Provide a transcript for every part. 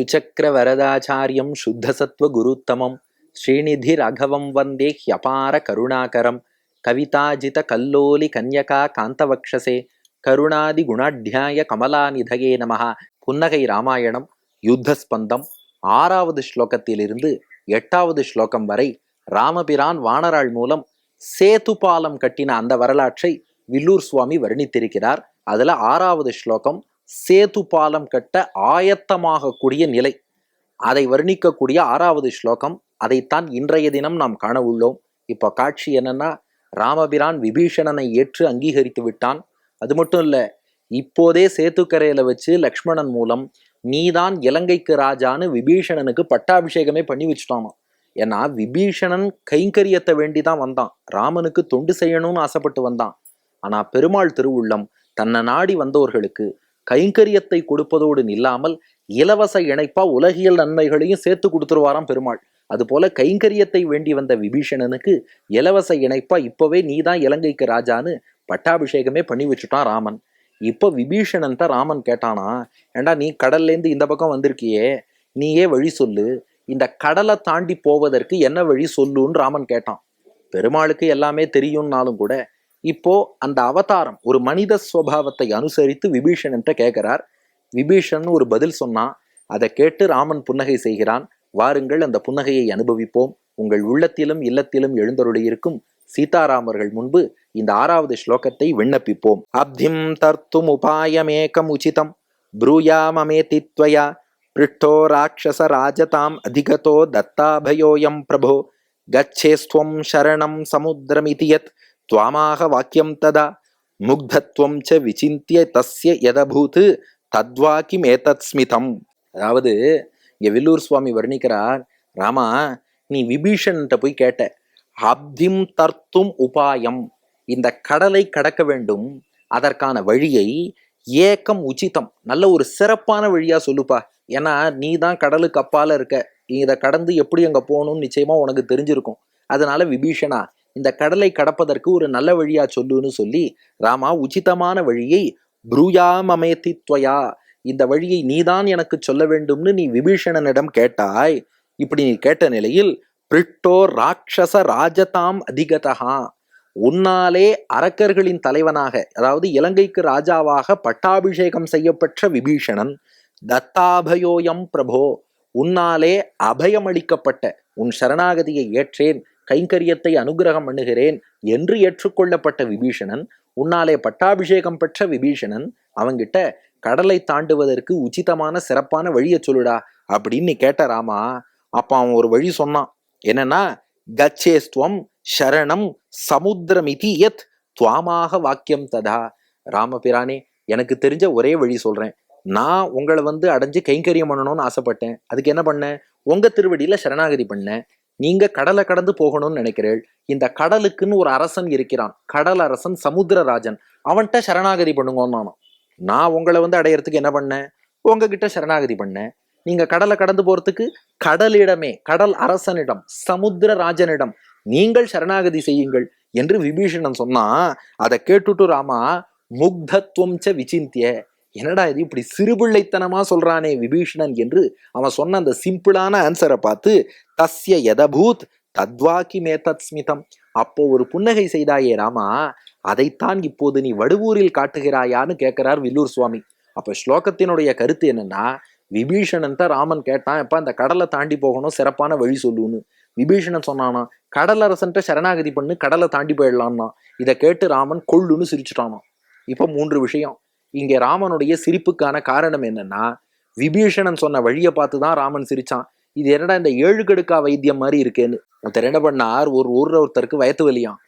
சுச்சக்கர வரதாச்சாரியம் சுத்தசத்வ குருத்தமம். ஸ்ரீநிதி ரகவம் வந்தே ஹ்யபார கருணாகரம். கவிதாஜித கல்லோலி கன்யகா காந்தவக்ஷசே. கருணாதி குணாத்தியாய கமலாநிதயே நமஹ. புன்னகை ராமாயணம் யுத்தஸ்பந்தம். ஆறாவது ஸ்லோகத்திலிருந்து எட்டாவது ஸ்லோகம் வரை ராமபிரான் வானராள் மூலம் சேது பாலம் கட்டின அந்த வரலாற்றை வில்லூர் சுவாமி வர்ணித்திருக்கிறார். அதில் ஆறாவது ஸ்லோகம் சேது பாலம் கட்ட ஆயத்தமாகக்கூடிய நிலை. அதை வர்ணிக்கக்கூடிய ஆறாவது ஸ்லோகம் அதைத்தான் இன்றைய தினம் நாம் காண உள்ளோம். இப்போ காட்சி என்னன்னா ராமபிரான் விபீஷணனை ஏற்று அங்கீகரித்து விட்டான். அது மட்டும் இல்லை இப்போதே சேத்துக்கரையில வச்சு லக்ஷ்மணன் மூலம் நீதான் இலங்கைக்கு ராஜான்னு விபீஷணனுக்கு பட்டாபிஷேகமே பண்ணி வச்சுட்டானாம் ஏன்னா விபீஷணன் கைங்கரியத்தை வேண்டி தான் வந்தான். ராமனுக்கு தொண்டு செய்யணும்னு ஆசைப்பட்டு வந்தான். ஆனா பெருமாள் திருவுள்ளம் தன்னை நாடி வந்தவர்களுக்கு கைங்கரியத்தை கொடுப்பதோடு நில்லாமல் இலவச இணைப்பா உலகியல் நன்மைகளையும் சேர்த்து கொடுத்துருவாராம் பெருமாள். அதுபோல கைங்கரியத்தை வேண்டி வந்த விபீஷணனுக்கு இலவச இணைப்பா இப்பவே நீதான் இலங்கைக்கு ராஜான்னு பட்டாபிஷேகமே பண்ணி வச்சுட்டான் ராமன். இப்போ விபீஷணன் தான் ராமன் கேட்டானா ஏண்டா நீ கடல்லேருந்து இந்த பக்கம் வந்திருக்கியே? நீயே வழி சொல்லு. இந்த கடலை தாண்டி போவதற்கு என்ன வழி சொல்லுன்னு ராமன் கேட்டான். பெருமாளுக்கு எல்லாமே தெரியும்னாலும் கூட இப்போ அந்த அவதாரம் ஒரு மனித சுவாவத்தை அனுசரித்து விபீஷன்கிட்ட கேட்கிறார் விபீஷன் ஒரு பதில் சொன்னான் அதை கேட்டு ராமன் புன்னகை செய்கிறான். வாருங்கள் அந்த புன்னகையை அனுபவிப்போம். உங்கள் உள்ளத்திலும் இல்லத்திலும் எழுந்தருளியிருக்கும் சீதாராமர்கள் முன்பு இந்த ஆறாவது ஸ்லோகத்தை விண்ணப்பிப்போம். அப்திம் தர்த்தும் உபாயமேகம் உச்சிதம். ப்ரூயாமமேதித்வயா. பிருஷ்டோ ராட்சச ராஜதாம் அதிகதோ தத்தாபயோயம் பிரபோ. கச்சேஸ்துவம் சரணம் சமுத்திரமிதியத் துவாமாக வாக்கியம் ததா முக்தத்துவம் ச விசிந்திய தஸ்ய எதபூத் தத்வாக்கிம் ஏதத் ஸ்மிதம் அதாவது இங்கே வில்லூர் சுவாமி வர்ணிக்கிறார் ராமா நீ விபீஷன்கிட்ட போய் கேட்ட அப்திம் தர்த்தும் உபாயம் இந்த கடலை கடக்க வேண்டும் அதற்கான வழியை ஏக்கம் உச்சிதம். நல்ல ஒரு சிறப்பான வழியாக சொல்லுப்பா. ஏன்னா நீ தான் கடலுக்கு அப்பால் இருக்க. நீ இதை கடந்து எப்படி அங்கே போகணும்னு நிச்சயமாக உனக்கு தெரிஞ்சிருக்கும். அதனால விபீஷனா இந்த கடலை கடப்பதற்கு ஒரு நல்ல வழியா சொல்லுன்னு சொல்லி ராமா உச்சிதமான வழியை ப்ரூயாமமேதி துவயா இந்த வழியை நீதான் எனக்கு சொல்ல வேண்டும்னு நீ விபீஷணனிடம் கேட்டாய். இப்படி நீ கேட்ட நிலையில் பிரிட்டோ ராட்சச ராஜதாம் அதிகதகா உன்னாலே அரக்கர்களின் தலைவனாக அதாவது இலங்கைக்கு ராஜாவாக பட்டாபிஷேகம் செய்யப்பெற்ற விபீஷணன் தத்தாபயோயம் பிரபோ உன்னாலே அபயமளிக்கப்பட்ட உன் சரணாகதியை ஏற்றேன். கைங்கரியத்தை அனுகிரகம் பண்ணுகிறேன் என்று ஏற்றுக்கொள்ளப்பட்ட விபீஷணன் உன்னாலே பட்டாபிஷேகம் பெற்ற விபீஷணன் அவங்கிட்ட கடலை தாண்டுவதற்கு உச்சிதமான சிறப்பான வழியை சொல்லுடா அப்படின்னு நீ கேட்ட ராமா அப்ப அவன் ஒரு வழி சொன்னான். என்னன்னா கச்சேஸ்துவம் சரணம் சமுத்திரமிதி எத் துவாமாக வாக்கியம் ததா. ராமபிரானே எனக்கு தெரிஞ்ச ஒரே வழி சொல்றேன். நான் உங்களை வந்து அடைஞ்சு கைங்கரியம் பண்ணணும்னு ஆசைப்பட்டேன். அதுக்கு என்ன பண்ணேன்? உங்க திருவடியில சரணாகதி பண்ணேன். நீங்க கடலை கடந்து போகணும்னு நினைக்கிறீள். இந்த கடலுக்குன்னு ஒரு அரசன் இருக்கிறான். கடல் அரசன் சமுத்திரராஜன். அவன்கிட்ட சரணாகதி பண்ணுங்கன்னு நானும். நான் உங்களை வந்து அடையறதுக்கு என்ன பண்ணேன்? உங்ககிட்ட சரணாகதி பண்ணேன். நீங்க கடலை கடந்து போறதுக்கு கடலிடமே கடல் அரசனிடம் சமுத்திர ராஜனிடம் நீங்கள் சரணாகதி செய்யுங்கள் என்று விபீஷணன் சொன்னா அதை கேட்டுட்டு ராமா முக்தத்துவம் ச விசிந்திய என்னடா இது இப்படி சிறுபிள்ளைத்தனமா சொல்றானே விபீஷணன் என்று அவன் சொன்ன அந்த சிம்பிளான ஆன்சரை பார்த்து தஸ்ய யதபூத் தத்வாக்கி மேதத் ஸ்மிதம் அப்போ ஒரு புன்னகை செய்தாயே ராமா அதைத்தான் இப்போது நீ வடுவூரில் காட்டுகிறாயான்னு கேட்கிறார் வில்லூர் சுவாமி. அப்ப ஸ்லோகத்தினுடைய கருத்து என்னன்னா விபீஷணன் தான் ராமன் கேட்டான் எப்ப அந்த கடலை தாண்டி போகணும் சிறப்பான வழி சொல்லுன்னு. விபீஷணன் சொன்னானா கடலரசன்ட்ட சரணாகதி பண்ணு கடலை தாண்டி போயிடலான்னா இதை கேட்டு ராமன் கொள்ளுன்னு சிரிச்சுட்டானாம். இப்போ மூன்று விஷயம். இங்கே ராமனுடைய சிரிப்புக்கான காரணம் என்னன்னா விபீஷணன் சொன்ன வழியை பார்த்து தான் ராமன் சிரிச்சான். இது என்னடா இந்த ஏழு கடுக்கா வைத்தியம் மாதிரி இருக்கேன்னு. ஒருத்தர் என்ன பண்ணார்? ஒரு ஊர்ல ஒருத்தருக்கு வயத்து வலியாம்.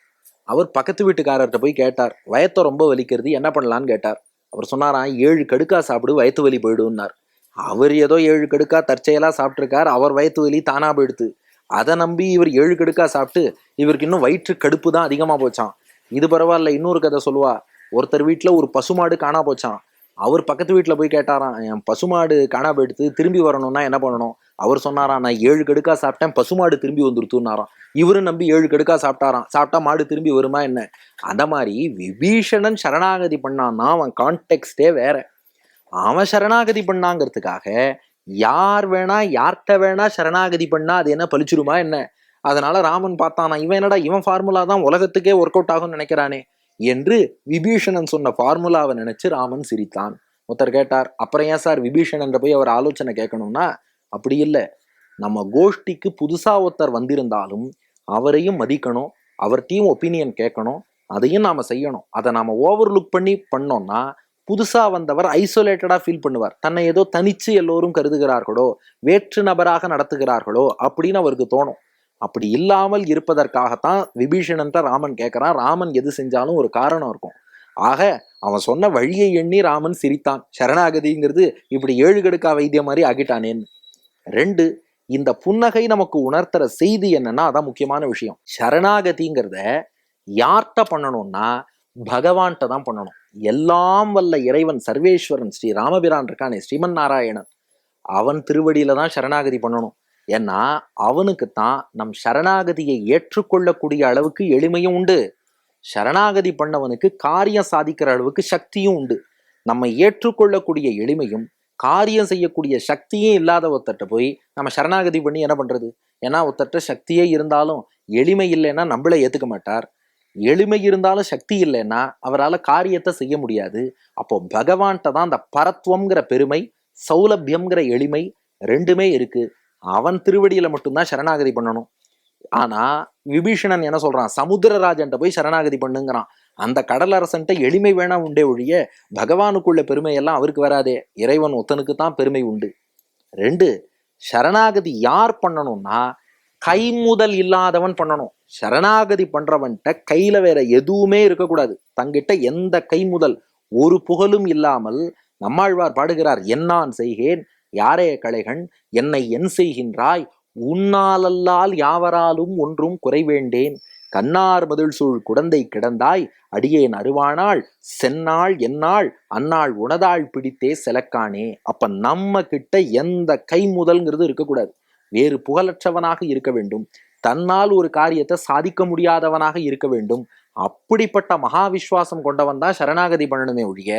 அவர் பக்கத்து வீட்டுக்காரர்கிட்ட போய் கேட்டார் வயத்தை ரொம்ப வலிக்கிறது என்ன பண்ணலான்னு கேட்டார். அவர் சொன்னாராம் ஏழு கடுக்கா சாப்பிடு வயத்து வலி போயிடும்னார். அவர் ஏதோ ஏழு கடுக்கா தற்செயலாக சாப்பிட்ருக்கார் அவர் வயத்து வலி தானா போயிடுது அதை நம்பி இவர் ஏழு கடுக்கா சாப்பிட்டு இவருக்கு இன்னும் வயிற்று கடுப்பு தான் அதிகமாக போச்சான் இது பரவாயில்ல இன்னொரு கதை சொல்லுவா. ஒருத்தர் வீட்டில் ஒரு பசுமாடு காணா போச்சான் அவர் பக்கத்து வீட்டில் போய் கேட்டாராம் என் பசுமாடு காணா போயிடுத்து திரும்பி வரணும்னா என்ன பண்ணணும்? அவர் சொன்னாராம் நான் ஏழு கடுக்கா சாப்பிட்டேன் பசுமாடு திரும்பி வந்துருத்துனாராம் இவரும் நம்பி ஏழு கடுக்கா சாப்பிட்டாராம். சாப்பிட்டா மாடு திரும்பி வருமா என்ன? அந்த மாதிரி விபீஷணன் சரணாகதி பண்ணான்னா அவன் கான்டெக்ஸ்டே வேற. அவன் சரணாகதி பண்ணாங்கிறதுக்காக யார் வேணா யார்கிட்ட வேணா சரணாகதி பண்ணா அது என்ன பழிச்சிருமா என்ன? அதனால ராமன் பார்த்தானா இவன் என்னடா இவன் ஃபார்முலா தான் உலகத்துக்கே ஒர்க் அவுட் ஆகும்னு நினைக்கிறானே. என்று விபீஷணன் சொன்ன ஃபார்முலாவை நினைச்சு ராமன் சிரித்தான். ஒருத்தர் கேட்டார் அப்புறம் ஏன் சார் விபீஷணன் போய் அவர் ஆலோசனை கேட்கணும்னா? அப்படி இல்லை. நம்ம கோஷ்டிக்கு புதுசா ஒருத்தர் வந்திருந்தாலும் அவரையும் மதிக்கணும் அவர்கிட்டையும் ஒப்பீனியன் கேட்கணும் அதையும் நாம செய்யணும். அதை நாம ஓவர்லுக் பண்ணி பண்ணோம்னா புதுசா வந்தவர் ஐசோலேட்டடா ஃபீல் பண்ணுவார். தன்னை ஏதோ தனிச்சு எல்லோரும் கருதுகிறார்களோ வேற்று நபராக நடத்துகிறார்களோ அப்படின்னு அவருக்கு தோணும். அப்படி இல்லாமல் இருப்பதற்காகத்தான் விபீஷணன்ட்ட ராமன் கேட்குறான் ராமன் எது செஞ்சாலும் ஒரு காரணம் இருக்கும். ஆக அவன் சொன்ன வழியை எண்ணி ராமன் சிரித்தான். சரணாகதிங்கிறது இப்படி ஏழு கடுக்கா வைத்தியம் மாதிரி ஆகிட்டானேன்னு ரெண்டு இந்த புன்னகை நமக்கு உணர்த்துற செய்தி என்னன்னா அதான் முக்கியமான விஷயம். சரணாகதிங்கிறத யார்கிட்ட பண்ணணும்னா பகவான்கிட்ட தான் பண்ணணும். எல்லாம் வல்ல இறைவன் சர்வேஸ்வரன் ஸ்ரீ ராமபிரான் இருக்கானே ஸ்ரீமன் நாராயணன். அவன் திருவடியில தான் சரணாகதி பண்ணணும். ஏன்னா அவனுக்குத்தான் நம் சரணாகதியை ஏற்றுக்கொள்ளக்கூடிய அளவுக்கு எளிமையும் உண்டு. சரணாகதி பண்ணவனுக்கு காரியம் சாதிக்கிற அளவுக்கு சக்தியும் உண்டு. நம்ம ஏற்றுக்கொள்ளக்கூடிய எளிமையும் காரியம் செய்யக்கூடிய சக்தியும் இல்லாத ஒருத்தட்ட போய் நம்ம சரணாகதி பண்ணி என்ன பண்றது? ஏன்னா ஒருத்தட்ட சக்தியே இருந்தாலும் எளிமை இல்லைன்னா நம்மள ஏத்துக்க மாட்டார். எளிமை இருந்தாலும் சக்தி இல்லைன்னா அவரால் காரியத்தை செய்ய முடியாது. அப்போ பகவான்கிட்ட தான் அந்த பரத்துவங்கிற பெருமை சௌலபியம்ங்கிற எளிமை ரெண்டுமே இருக்கு. அவன் திருவடியில மட்டும்தான் சரணாகதி பண்ணணும். ஆனா விபீஷணன் என்ன சொல்றான்? சமுத்திரராஜன்ட்ட போய் சரணாகதி பண்ணுங்கிறான். அந்த கடலரசன்ட்ட எளிமை வேணா உண்டே ஒழிய பகவானுக்குள்ள பெருமையெல்லாம் அவருக்கு வராதே. இறைவன் ஒத்தனுக்கு தான் பெருமை உண்டு. ரெண்டு சரணாகதி யார் பண்ணணும்னா கை முதல் இல்லாதவன் பண்ணணும். சரணாகதி பண்றவன்கிட்ட கையில வேற எதுவுமே இருக்கக்கூடாது. தங்கிட்ட எந்த கை முதல் ஒரு புகழும் இல்லாமல் நம்மாழ்வார் பாடுகிறார் என்னான் செய்கேன் யாரே கலைகன் என்னை என் செய்கின்றாய்? உன்னாலல்லால் யாவராலும் ஒன்றும் குறைவேண்டேன் கண்ணார் மதில் சூழ் குடந்தை கிடந்தாய் அடியேன் அருவானாள் சென்னாள் என்னாள் அன்னாள் உனதாள் பிடித்தே செலக்கானே. அப்ப நம்ம கிட்ட எந்த கை முதல்ங்கிறது இருக்கக்கூடாது. வேறு புகழற்றவனாக இருக்க வேண்டும். தன்னால் ஒரு காரியத்தை சாதிக்க முடியாதவனாக இருக்க வேண்டும். அப்படிப்பட்ட மகா விஸ்வாசம் கொண்டவன் தான் சரணாகதி பண்ணணுமே ஒழிய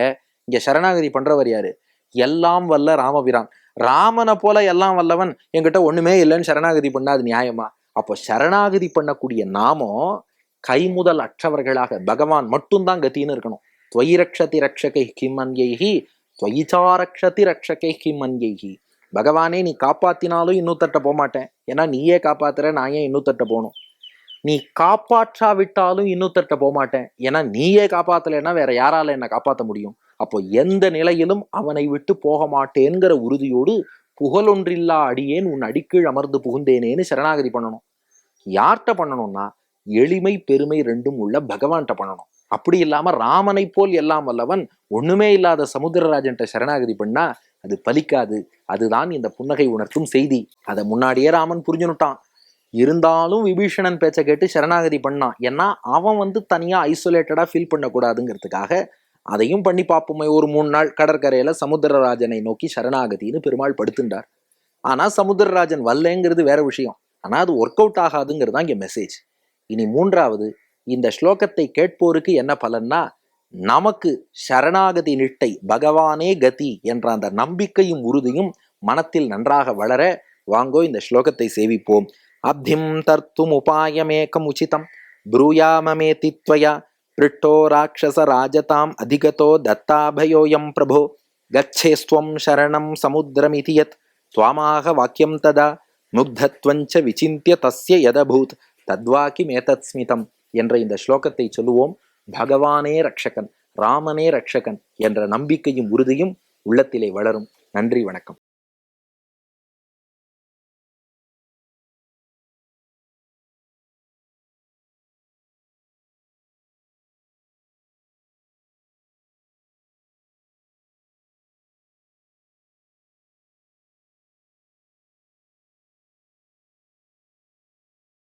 இங்க சரணாகதி பண்றவர் யாரு? எல்லாம் வல்ல ராமபிரான். ராமனை போல எல்லாம் வல்லவன். என்கிட்ட ஒண்ணுமே இல்லைன்னு சரணாகதி பண்ணா அது நியாயமா? அப்போ சரணாகதி பண்ணக்கூடிய நாமம் கைமுதல் அற்றவர்களாக பகவான் மட்டும்தான் கத்தின்னு இருக்கணும். துவயி ரக்ஷதி ரக்ஷகை கிம் அன்யைஹி துவயிச்சாரக்ஷதி ரக்ஷகை கிம் அன்யைஹி பகவானே நீ காப்பாத்தினாலும் இன்னொருத்தட்ட போக மாட்டேன் ஏன்னா நீயே காப்பாத்துற நான் ஏன் இன்னொருத்தட்ட போகணும். நீ காப்பாற்றாவிட்டாலும் இன்னொருத்தட்ட போக மாட்டேன் ஏன்னா நீயே காப்பாத்தலைன்னா வேற யாரால என்னை காப்பாற்ற முடியும்? அப்போ எந்த நிலையிலும் அவனை விட்டு போக மாட்டேங்கிற உறுதியோடு புகழொன்றில்லா அடியேன் உன் அடிக்கீழ் அமர்ந்து புகுந்தேனேன்னு சரணாகதி பண்ணணும். யார்கிட்ட பண்ணணும்னா எளிமை பெருமை ரெண்டும் உள்ள பகவான்கிட்ட பண்ணணும். அப்படி இல்லாம ராமனை போல் எல்லாம் வல்லவன் ஒண்ணுமே இல்லாத சமுத்திரராஜன்ட்ட சரணாகதி பண்ணா அது பலிக்காது. அதுதான் இந்த புன்னகை உணர்த்தும் செய்தி. அதை முன்னாடியே ராமன் புரிஞ்சுனுட்டான். இருந்தாலும் விபீஷணன் பேச்சை கேட்டு சரணாகதி பண்ணான். ஏன்னா அவன் வந்து தனியா ஐசோலேட்டடா ஃபீல் பண்ணக்கூடாதுங்கிறதுக்காக அதையும் பண்ணி பார்ப்போமே ஒரு மூணு நாள் கடற்கரையில சமுத்திரராஜனை நோக்கி சரணாகதின்னு பெருமாள் படுத்துண்டார் ஆனா சமுத்திரராஜன் வல்லங்கிறது வேற விஷயம். ஆனா அது ஒர்க் அவுட் ஆகாதுங்கிறது தான் இங்க மெசேஜ் இனி மூன்றாவது இந்த ஸ்லோகத்தை கேட்போருக்கு என்ன பலன்னா நமக்கு சரணாகதி நிட்டை பகவானே கதி என்ற அந்த நம்பிக்கையும் உறுதியும் மனத்தில் நன்றாக வளர வாங்கோ இந்த ஸ்லோகத்தை சேவிப்போம். அப்திம் தர்த்தும் உபாயமேகம் உச்சிதம். ப்ரூயாமமே தித்வயா पृष्ठो राक्षसराजताम् अधिगतो दत्ताभयोऽयं प्रभो गच्छेस्त्वं शरणं समुद्रमिति यत् त्वामाह वाक्यं तदा முக்தத்வஞ்ச விசிந்திய தஸ்ய யதபூத் தத்வாக்கிமேதத் ஸ்மிதம் என்ற இந்த ஸ்லோகத்தை சொல்லுவோம் பகவானே ரக்ஷகன் ராமனே ரக்ஷகன் என்ற நம்பிக்கையும் உறுதியும் உள்ளத்திலே வளரும் நன்றி வணக்கம்